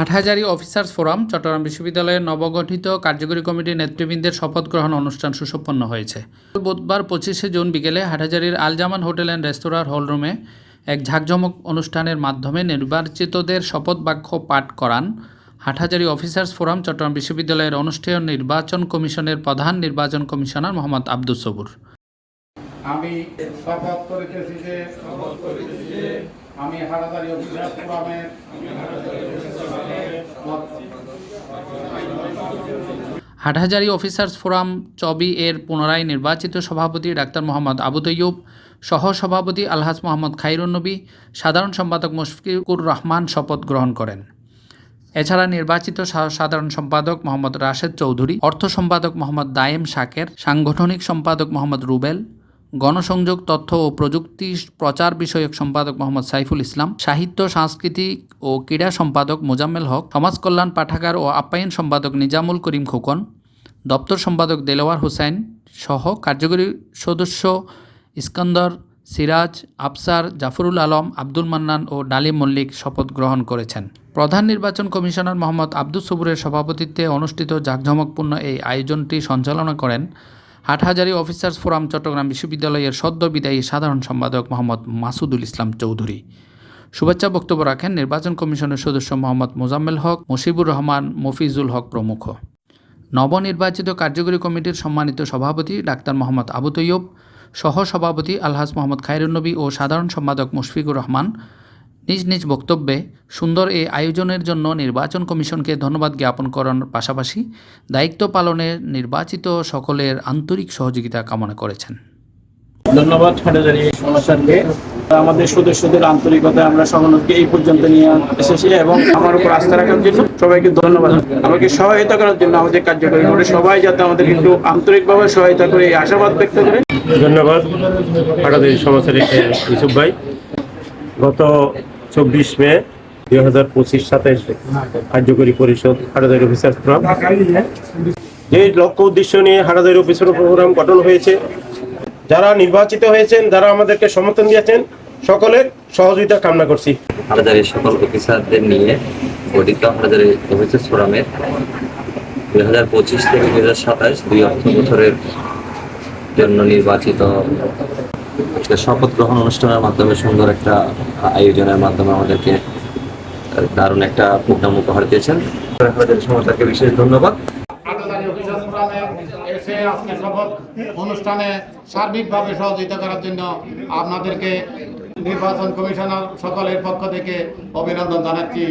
Hathazari officers forum, Chittagong বিশ্ববিদ্যালয়ের নবগঠিত কার্যকরী কমিটির নেতৃবৃন্দের শপথ গ্রহণ অনুষ্ঠান সুসম্পন্ন হয়েছে। বুধবার পঁচিশে জুন বিকেলে হাটহাজারীর আলজামান হোটেল অ্যান্ড রেস্তোরাঁর হলরুমে এক ঝাঁকজমক অনুষ্ঠানের মাধ্যমে নির্বাচিতদের শপথ বাক্য পাঠ করান হাটহাজারী অফিসার্স ফোরাম, চট্টগ্রাম বিশ্ববিদ্যালয়ের অনুষ্ঠেয় নির্বাচন কমিশনের প্রধান নির্বাচন কমিশনার মোহাম্মদ আব্দুস সবুর। আমি শপথ করিতেছি যে, আমি হাটাদারি অফিসার ফোরামের হাটহাজারী অফিসার্স ফোরাম চবি এর পুনরায় নির্বাচিত সভাপতি ডাক্তার মোহাম্মদ আবু তৈয়ুব, সহসভাপতি আলহাজ মোহাম্মদ খাইরুন্নবী সাধারণ সম্পাদক মুশফিকুর রহমান শপথ গ্রহণ করেন। এছাড়া নির্বাচিত সাধারণ সম্পাদক মোহাম্মদ রাশেদ চৌধুরী, অর্থ সম্পাদক মোহাম্মদ দায়েম শাকের, সাংগঠনিক সম্পাদক মোহাম্মদ রুবেল গণসংযোগ, তথ্য ও প্রযুক্তি প্রচার বিষয়ক সম্পাদক মোহাম্মদ সাইফুল ইসলাম, সাহিত্য, সাংস্কৃতিক ও ক্রীড়া সম্পাদক মোজাম্মেল হক, সমাজ কল্যাণ পাঠাগার ও আপ্যায়ন সম্পাদক নিজামুল করিম খোকন, দপ্তর সম্পাদক দেলোয়ার হোসেন সহ কার্যকরী সদস্য ইস্কন্দর সিরাজ, আফসার জাফরুল আলম, আব্দুল মান্নান ও ডালিম মল্লিক শপথ গ্রহণ করেছেন। প্রধান নির্বাচন কমিশনার মোহাম্মদ আব্দুল সবুরের সভাপতিত্বে অনুষ্ঠিত জাঁকজমকপূর্ণ এই আয়োজনটি সঞ্চালনা করেন হাটহাজারী অফিসার্স ফোরাম চট্টগ্রাম বিশ্ববিদ্যালয়ের সদ্য বিদায়ী সাধারণ সম্পাদক মোহাম্মদ মাসুদুল ইসলাম চৌধুরী। শুভেচ্ছা বক্তব্য রাখেন নির্বাচন কমিশনের সদস্য মোহাম্মদ মোজাম্মেল হক, মুশিবুর রহমান, মফিজুল হক প্রমুখ। নবনির্বাচিত কার্যকরী কমিটির সম্মানিত সভাপতি ডাক্তার মোহাম্মদ আবু তৈয়ব সহ সভাপতি আলহাজ মোহাম্মদ খায়রুন্নবী ও সাধারণ সম্পাদক মুশফিকুর রহমান নিজ নিজ বক্তব্যে সুন্দর এই আয়োজনের জন্য নির্বাচন কমিশনকে ধন্যবাদ জ্ঞাপন করার পাশাপাশি দায়িত্ব পালনে নির্বাচিত সকলের আন্তরিক সহযোগিতা কামনা করেছেন। ধন্যবাদ হাটাজারি অনুষ্ঠানকে আমাদের সদস্যদের আন্তরিকতা আমরা সকলকে এই পর্যন্ত নিয়ে এসেছি এবং আমার উপর আস্থা রাখার জন্য সবাইকে ধন্যবাদ। আমাকে সহায়তা করার জন্য আমাদের কার্যকরী করে সবাই যাতে আমাদের একটু আন্তরিকভাবে সহায়তা করে এই আশাবাদ ব্যক্ত করে। ধন্যবাদ। হাটাদের সমাজের ইউসুফ ভাই। গত চব্বিশ মে দুই হাজার পঁচিশ সাতাইশ কার্যকরী পরিষদ হাটাদারি অফিসার যে লক্ষ্য উদ্দেশ্য নিয়ে হাটাদারি অফিসার ফোরাম গঠন হয়েছে, যারা নির্বাচিত হয়েছেন, যারা আমাদেরকে সমর্থন দিয়েছেন, সকলের সহযোগিতা কামনা করছি। হাটাজারি সকল অফিসারদের নিয়ে গঠিত হাটাজারি অফিসার ফোরামের দুই হাজার পঁচিশ থেকে দুই হাজার সাতাশ দুই অর্থ বছরের জন্য নির্বাচিত শপথ গ্রহণ অনুষ্ঠানের মাধ্যমে সুন্দর একটা আয়োজনের মাধ্যমে আমাদেরকে দারুণ একটা প্রোগ্রাম উপহার দিয়েছেন। সমাজকে বিশেষ ধন্যবাদ। এসে আজকে শপথ অনুষ্ঠানে সার্বিকভাবে সহযোগিতা করার জন্য আপনাদেরকে নির্বাচন কমিশনার সকলের পক্ষ থেকে অভিনন্দন জানাচ্ছি।